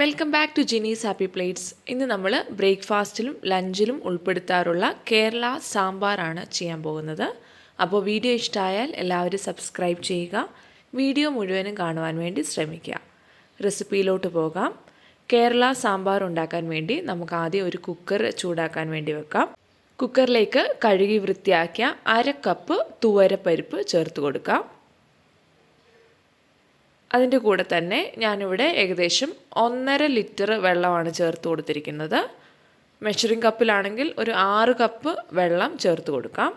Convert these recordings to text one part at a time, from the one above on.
Welcome back to Jinee's happy plates ഇന്ന് നമ്മൾ ബ്രേക്ക്ഫാസ്റ്റിലും ലഞ്ചിലും ഉൾപ്പെടുത്താറുള്ള കേരള സാമ്പാറാണ് ചെയ്യാൻ പോകുന്നത്. അപ്പോൾ വീഡിയോ ഇഷ്ടമായാൽ എല്ലാവരും സബ്സ്ക്രൈബ് ചെയ്യുക. വീഡിയോ മുഴുവനും കാണുവാൻ വേണ്ടി ശ്രമിക്കുക. റെസിപ്പിയിലോട്ട് പോകാം. കേരള സാമ്പാർ ഉണ്ടാക്കാൻ വേണ്ടി നമുക്ക് ആദ്യം ഒരു കുക്കർ ചൂടാക്കാൻ വേണ്ടി വെക്കാം. കുക്കറിലേക്ക് കഴുകി വൃത്തിയാക്കിയ അര കപ്പ് തുവരപ്പരിപ്പ് ചേർത്ത് കൊടുക്കാം. അതിന്റെ കൂടെ തന്നെ ഞാനിവിടെ ഏകദേശം ഒന്നര ലിറ്റർ വെള്ളമാണ് ചേർത്ത് കൊടുത്തിരിക്കുന്നത്. മെഷറിംഗ് കപ്പിലാണെങ്കിൽ ഒരു ആറ് കപ്പ് വെള്ളം ചേർത്ത് കൊടുക്കാം.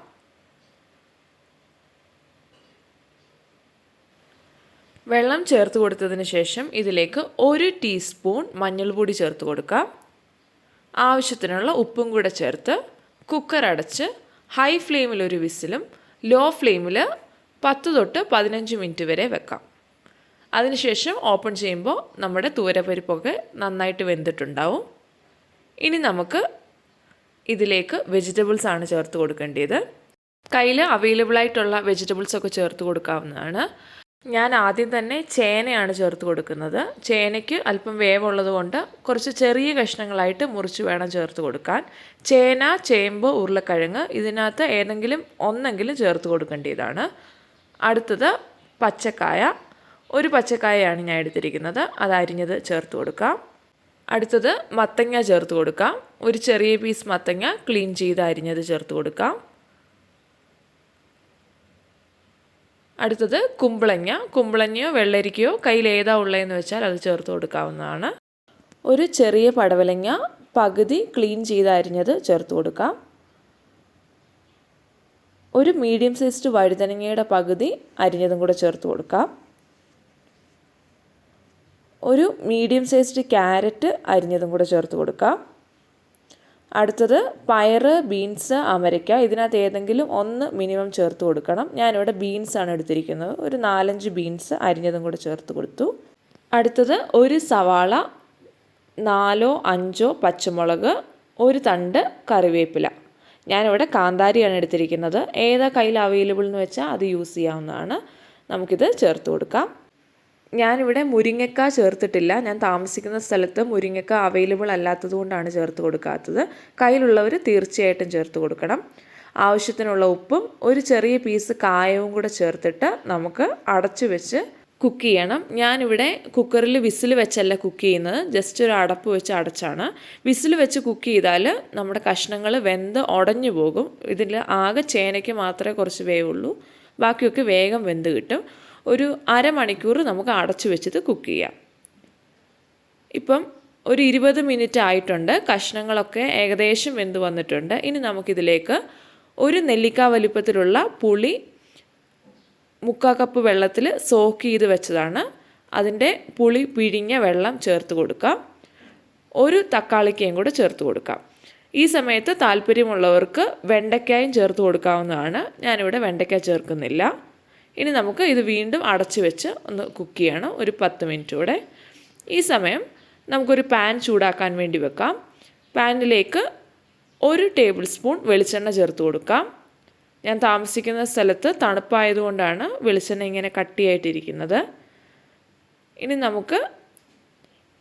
വെള്ളം ചേർത്ത് കൊടുത്തതിന് ശേഷം ഇതിലേക്ക് ഒരു ടീസ്പൂൺ മഞ്ഞൾപ്പൊടി ചേർത്ത് കൊടുക്കാം. ആവശ്യത്തിനുള്ള ഉപ്പും കൂടെ ചേർത്ത് കുക്കർ അടച്ച് ഹൈ ഫ്ലെയിമിൽ ഒരു വിസിലും ലോ ഫ്ലെയിമിൽ പത്ത് തൊട്ട് പതിനഞ്ച് മിനിറ്റ് വരെ വെക്കാം. അതിനുശേഷം ഓപ്പൺ ചെയ്യുമ്പോൾ നമ്മുടെ തൂരപ്പരിപ്പൊക്കെ നന്നായിട്ട് വെന്തിട്ടുണ്ടാവും. ഇനി നമുക്ക് ഇതിലേക്ക് വെജിറ്റബിൾസ് ആണ് ചേർത്ത് കൊടുക്കേണ്ടത്. കയ്യിൽ അവൈലബിൾ ആയിട്ടുള്ള വെജിറ്റബിൾസ് ഒക്കെ ചേർത്ത് കൊടുക്കാവുന്നതാണ്. ഞാൻ ആദ്യം തന്നെ ചേനയാണ് ചേർത്ത് കൊടുക്കുന്നത്. ചേനയ്ക്ക് അല്പം വേവുള്ളത് കൊണ്ട് കുറച്ച് ചെറിയ കഷ്ണങ്ങളായിട്ട് മുറിച്ച് വേണം ചേർത്ത് കൊടുക്കാൻ. ചേന ചേമ്പ് ഉരുളക്കിഴങ്ങ് ഇതിനകത്ത് ഏതെങ്കിലും ഒന്നെങ്കിലും ചേർത്ത് കൊടുക്കേണ്ടതാണ്. അടുത്തത് പച്ചക്കായ. ഒരു പച്ചക്കായയാണ് ഞാൻ എടുത്തിരിക്കുന്നത്. അത് അരിഞ്ഞത് ചേർത്ത് കൊടുക്കാം. അടുത്തത് മത്തങ്ങ ചേർത്ത് കൊടുക്കാം. ഒരു ചെറിയ പീസ് മത്തങ്ങ ക്ലീൻ ചെയ്ത് അരിഞ്ഞത് ചേർത്ത് കൊടുക്കാം. അടുത്തത് കുമ്പളങ്ങ. കുമ്പളങ്ങയോ വെള്ളരിക്കയോ കയ്യിൽ ഏതാ ഉള്ളതെന്ന് വെച്ചാൽ അത് ചേർത്ത് കൊടുക്കാവുന്നതാണ്. ഒരു ചെറിയ പടവലങ്ങ പകുതി ക്ലീൻ ചെയ്ത് അരിഞ്ഞത് ചേർത്ത് കൊടുക്കാം. ഒരു മീഡിയം സൈസ്ഡ് വഴുതനങ്ങയുടെ പകുതി അരിഞ്ഞതും കൂടെ ചേർത്ത് കൊടുക്കാം. ഒരു മീഡിയം സൈസ്ഡ് ക്യാരറ്റ് അരിഞ്ഞതും കൂടെ ചേർത്ത് കൊടുക്കാം. അടുത്തത് പയർ ബീൻസ് അമരയ്ക്ക. ഇതിനകത്ത് ഏതെങ്കിലും ഒന്ന് മിനിമം ചേർത്ത് കൊടുക്കണം. ഞാനിവിടെ ബീൻസ് ആണ് എടുത്തിരിക്കുന്നത്. ഒരു നാലഞ്ച് ബീൻസ് അരിഞ്ഞതും കൂടെ ചേർത്ത് കൊടുത്തു. അടുത്തത് ഒരു സവാള നാലോ അഞ്ചോ പച്ചമുളക് ഒരു തണ്ട് കറിവേപ്പില. ഞാനിവിടെ കാന്താരിയാണ് എടുത്തിരിക്കുന്നത്. ഏതാ കയ്യിൽ അവൈലബിൾ എന്ന് വെച്ചാൽ അത് യൂസ് ചെയ്യാവുന്നതാണ്. നമുക്കിത് ചേർത്ത് കൊടുക്കാം. ഞാനിവിടെ മുരിങ്ങക്ക ചേർത്തിട്ടില്ല. ഞാൻ താമസിക്കുന്ന സ്ഥലത്ത് മുരിങ്ങക്ക അവൈലബിൾ അല്ലാത്തത് കൊണ്ടാണ് ചേർത്ത് കൊടുക്കാത്തത്. കയ്യിലുള്ളവർ തീർച്ചയായിട്ടും ചേർത്ത് കൊടുക്കണം. ആവശ്യത്തിനുള്ള ഉപ്പും ഒരു ചെറിയ പീസ് കായവും കൂടെ ചേർത്തിട്ട് നമുക്ക് അടച്ചു വെച്ച് കുക്ക് ചെയ്യണം. ഞാനിവിടെ കുക്കറിൽ വിസിൽ വെച്ചല്ല കുക്ക് ചെയ്യുന്നത്. ജസ്റ്റ് ഒരു അടപ്പ് വെച്ച് അടച്ചാണ്. വിസിൽ വെച്ച് കുക്ക് ചെയ്താൽ നമ്മുടെ കഷ്ണങ്ങൾ വെന്ത് ഉടഞ്ഞു പോകും. ഇതിൽ ആകെ ചേനയ്ക്ക് മാത്രമേ കുറച്ച് വേവുള്ളൂ. ബാക്കിയൊക്കെ വേഗം വെന്ത് കിട്ടും. ഒരു അരമണിക്കൂർ നമുക്ക് അടച്ചു വെച്ചത് കുക്ക് ചെയ്യാം. ഇപ്പം ഒരു ഇരുപത് മിനിറ്റ് ആയിട്ടുണ്ട്. കഷ്ണങ്ങളൊക്കെ ഏകദേശം വെന്ത് വന്നിട്ടുണ്ട്. ഇനി നമുക്കിതിലേക്ക് ഒരു നെല്ലിക്ക വലിപ്പത്തിലുള്ള പുളി മുക്കാ കപ്പ് വെള്ളത്തിൽ സോക്ക് ചെയ്ത് വെച്ചതാണ്. അതിന്റെ പുളി പിഴിഞ്ഞ വെള്ളം ചേർത്ത് കൊടുക്കാം. ഒരു തക്കാളിക്കയും കൂടെ ചേർത്ത് കൊടുക്കാം. ഈ സമയത്ത് താല്പര്യമുള്ളവർക്ക് വെണ്ടയ്ക്കായും ചേർത്ത് കൊടുക്കാവുന്നതാണ്. ഞാനിവിടെ വെണ്ടയ്ക്ക ചേർക്കുന്നില്ല. ഇനി നമുക്ക് ഇത് വീണ്ടും അടച്ച് വെച്ച് ഒന്ന് കുക്ക് ചെയ്യണം. ഒരു പത്ത് മിനിറ്റ് കൂടെ. ഈ സമയം നമുക്കൊരു പാൻ ചൂടാക്കാൻ വേണ്ടി വെക്കാം. പാനിലേക്ക് ഒരു ടേബിൾ സ്പൂൺ വെളിച്ചെണ്ണ ചേർത്ത് കൊടുക്കാം. ഞാൻ താമസിക്കുന്ന സ്ഥലത്ത് തണുപ്പായതുകൊണ്ടാണ് വെളിച്ചെണ്ണ ഇങ്ങനെ കട്ടിയായിട്ടിരിക്കുന്നത്. ഇനി നമുക്ക്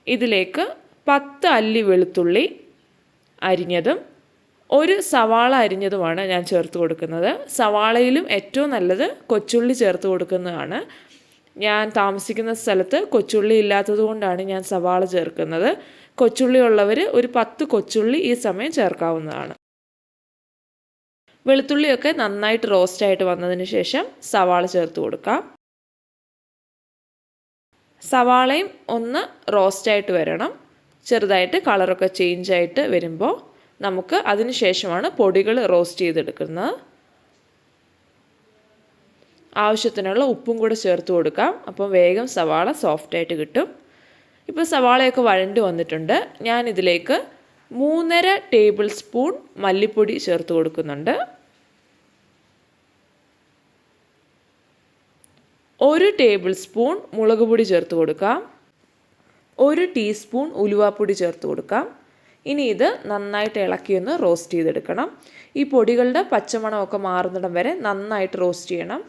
ഇതിലേക്ക് പത്ത് അല്ലി വെളുത്തുള്ളി അരിഞ്ഞതും ഒരു സവാള അരിഞ്ഞതുമാണ് ഞാൻ ചേർത്ത് കൊടുക്കുന്നത്. സവാളയിലും ഏറ്റവും നല്ലത് കൊച്ചുള്ളി ചേർത്ത് കൊടുക്കുന്നതാണ്. ഞാൻ താമസിക്കുന്ന സ്ഥലത്ത് കൊച്ചുള്ളി ഇല്ലാത്തത് കൊണ്ടാണ് ഞാൻ സവാള ചേർക്കുന്നത്. കൊച്ചുള്ളി ഉള്ളവർ ഒരു പത്ത് കൊച്ചുള്ളി ഈ സമയം ചേർക്കാവുന്നതാണ്. വെളുത്തുള്ളിയൊക്കെ നന്നായിട്ട് റോസ്റ്റായിട്ട് വന്നതിന് ശേഷം സവാള ചേർത്ത് കൊടുക്കാം. സവാളയും ഒന്ന് റോസ്റ്റായിട്ട് വരണം. ചെറുതായിട്ട് കളറൊക്കെ ചേഞ്ച് ആയിട്ട് വരുമ്പോൾ നമുക്ക് അതിന് ശേഷമാണ് പൊടികൾ റോസ്റ്റ് ചെയ്തെടുക്കുന്നത്. ആവശ്യത്തിനുള്ള ഉപ്പും കൂടെ ചേർത്ത് കൊടുക്കാം. അപ്പം വേഗം സവാള സോഫ്റ്റായിട്ട് കിട്ടും. ഇപ്പോൾ സവാളയൊക്കെ വഴണ്ട് വന്നിട്ടുണ്ട്. ഞാനിതിലേക്ക് മൂന്നര ടേബിൾ സ്പൂൺ മല്ലിപ്പൊടി ചേർത്ത് കൊടുക്കുന്നുണ്ട്. ഒരു ടേബിൾ സ്പൂൺ മുളക് പൊടി ചേർത്ത് കൊടുക്കാം. ഒരു ടീസ്പൂൺ ഉലുവാപ്പൊടി ചേർത്ത് കൊടുക്കാം. ഇനി ഇത് നന്നായിട്ട് ഇളക്കിയൊന്ന് റോസ്റ്റ് ചെയ്തെടുക്കണം. ഈ പൊടികളുടെ പച്ചമണമൊക്കെ മാറുന്നിടം വരെ നന്നായിട്ട് റോസ്റ്റ് ചെയ്യണം.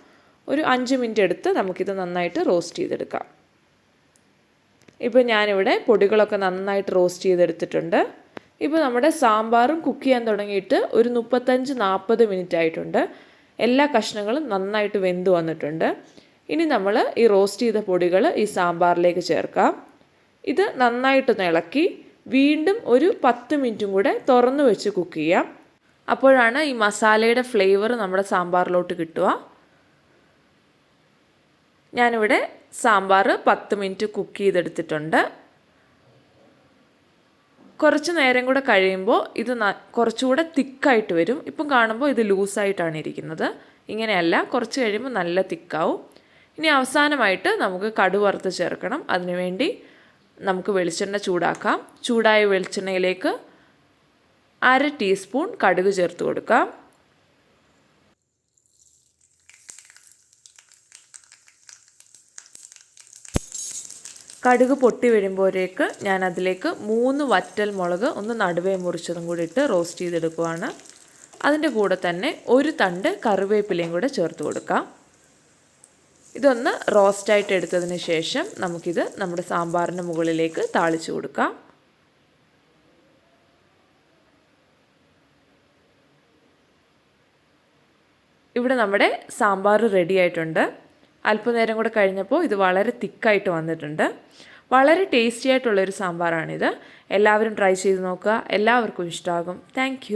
ഒരു അഞ്ച് മിനിറ്റ് എടുത്ത് നമുക്കിത് നന്നായിട്ട് റോസ്റ്റ് ചെയ്തെടുക്കാം. ഇപ്പോൾ ഞാനിവിടെ പൊടികളൊക്കെ നന്നായിട്ട് റോസ്റ്റ് ചെയ്തെടുത്തിട്ടുണ്ട്. ഇപ്പോൾ നമ്മുടെ സാമ്പാറും കുക്ക് ചെയ്യാൻ തുടങ്ങിയിട്ട് ഒരു മുപ്പത്തഞ്ച് നാൽപ്പത് മിനിറ്റ് ആയിട്ടുണ്ട്. എല്ലാ കഷ്ണങ്ങളും നന്നായിട്ട് വെന്ത് വന്നിട്ടുണ്ട്. ഇനി നമ്മൾ ഈ റോസ്റ്റ് ചെയ്ത പൊടികൾ ഈ സാമ്പാറിലേക്ക് ചേർക്കാം. ഇത് നന്നായിട്ടൊന്ന് ഇളക്കി വീണ്ടും ഒരു പത്ത് മിനിറ്റും കൂടെ തുറന്നു വെച്ച് കുക്ക് ചെയ്യാം. അപ്പോഴാണ് ഈ മസാലയുടെ ഫ്ലേവർ നമ്മുടെ സാമ്പാറിലോട്ട് കിട്ടുക. ഞാനിവിടെ സാമ്പാർ പത്ത് മിനിറ്റ് കുക്ക് ചെയ്തെടുത്തിട്ടുണ്ട്. കുറച്ച് നേരം കൂടെ കഴിയുമ്പോൾ ഇത് കുറച്ചുകൂടെ തിക്കായിട്ട് വരും. ഇപ്പം കാണുമ്പോൾ ഇത് ലൂസായിട്ടാണ് ഇരിക്കുന്നത്. ഇങ്ങനെയല്ല കുറച്ച് കഴിയുമ്പോൾ നല്ല തിക്കാവും. ഇനി അവസാനമായിട്ട് നമുക്ക് കടുവറുത്ത് ചേർക്കണം. അതിനുവേണ്ടി നമുക്ക് വെളിച്ചെണ്ണ ചൂടാക്കാം. ചൂടായ വെളിച്ചെണ്ണയിലേക്ക് അര ടീസ്പൂൺ കടുക് ചേർത്ത് കൊടുക്കാം. കടുക് പൊട്ടി വരുമ്പോഴേക്ക് ഞാൻ അതിലേക്ക് മൂന്ന് വറ്റൽ മുളക് ഒന്ന് നടുവേ മുറിച്ചതും കൂടി ഇട്ട് റോസ്റ്റ് ചെയ്തെടുക്കുവാണ്. അതിന്റെ കൂടെ തന്നെ ഒരു തണ്ട് കറിവേപ്പിലയും കൂടെ ചേർത്ത് കൊടുക്കാം. ഇതൊന്ന് റോസ്റ്റായിട്ട് എടുത്തതിന് ശേഷം നമുക്കിത് നമ്മുടെ സാമ്പാറിന്റെ മുകളിലേക്ക് താളിച്ചു കൊടുക്കാം. ഇവിടെ നമ്മുടെ സാമ്പാർ റെഡി ആയിട്ടുണ്ട്. അല്പനേരം കൂടെ കഴിഞ്ഞപ്പോൾ ഇത് വളരെ തിക്കായിട്ട് വന്നിട്ടുണ്ട്. വളരെ ടേസ്റ്റി ആയിട്ടുള്ളൊരു സാമ്പാറാണിത്. എല്ലാവരും ട്രൈ ചെയ്ത് നോക്കുക. എല്ലാവർക്കും ഇഷ്ടമാകും. താങ്ക്